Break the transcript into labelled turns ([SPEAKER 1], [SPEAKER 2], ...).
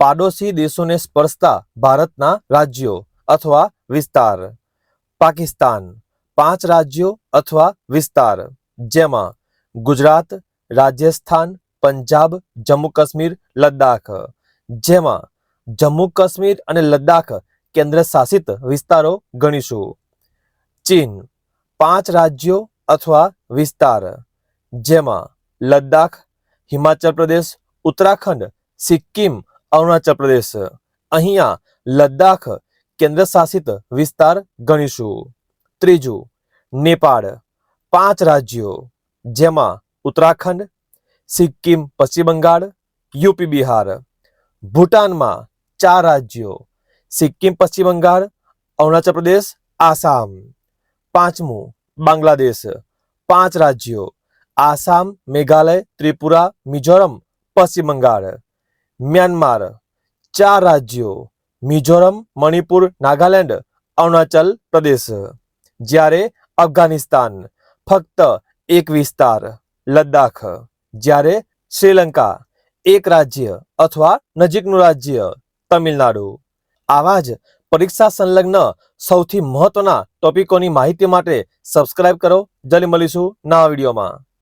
[SPEAKER 1] પાડોશી દેશોને સ્પર્શતા ભારતના રાજ્યો અથવા વિસ્તાર. પાકિસ્તાન, પાંચ રાજ્યો અથવા વિસ્તાર, જેમાં ગુજરાત, રાજસ્થાન, પંજાબ જમ્મુ કાશ્મીર લદ્દાખ. જેમાં જમ્મુ કાશ્મીર અને લદ્દાખ કેન્દ્ર શાસિત વિસ્તારો ગણીશું. ચીન, પાંચ રાજ્યો અથવા વિસ્તાર, જેમાં લદ્દાખ, હિમાચલ પ્રદેશ, ઉત્તરાખંડ, સિક્કિમ અરુણાચલ પ્રદેશ અહીંયા લદ્દાખ કેન્દ્ર શાસિત વિસ્તાર ગણીશું ત્રીજું નેપાળ પાંચ રાજ્યો જેમાં ઉત્તરાખંડ સિક્કિમ પશ્ચિમ બંગાળ યુપી બિહાર ભૂટાનમાં ચાર રાજ્યો સિક્કિમ પશ્ચિમ બંગાળ અરુણાચલ પ્રદેશ આસામ પાંચમું બાંગ્લાદેશ પાંચ રાજ્યો આસામ મેઘાલય ત્રિપુરા મિઝોરમ પશ્ચિમ બંગાળ મ્યાનમાર, ચાર રાજ્યો, મિઝોરમ, મણિપુર, નાગાલેન્ડ, અરુણાચલ પ્રદેશ. જ્યારે અફઘાનિસ્તાન ફક્ત એક વિસ્તાર, લદ્દાખ. જ્યારે શ્રીલંકા એક રાજ્ય અથવા નજીકનું રાજ્ય, તમિલનાડુ. આવા જ પરીક્ષા સંલગ્ન સૌથી મહત્વના ટોપિકોની માહિતી માટે સબસ્ક્રાઇબ કરો. જલ્દી મળીશું નવા વિડીયોમાં.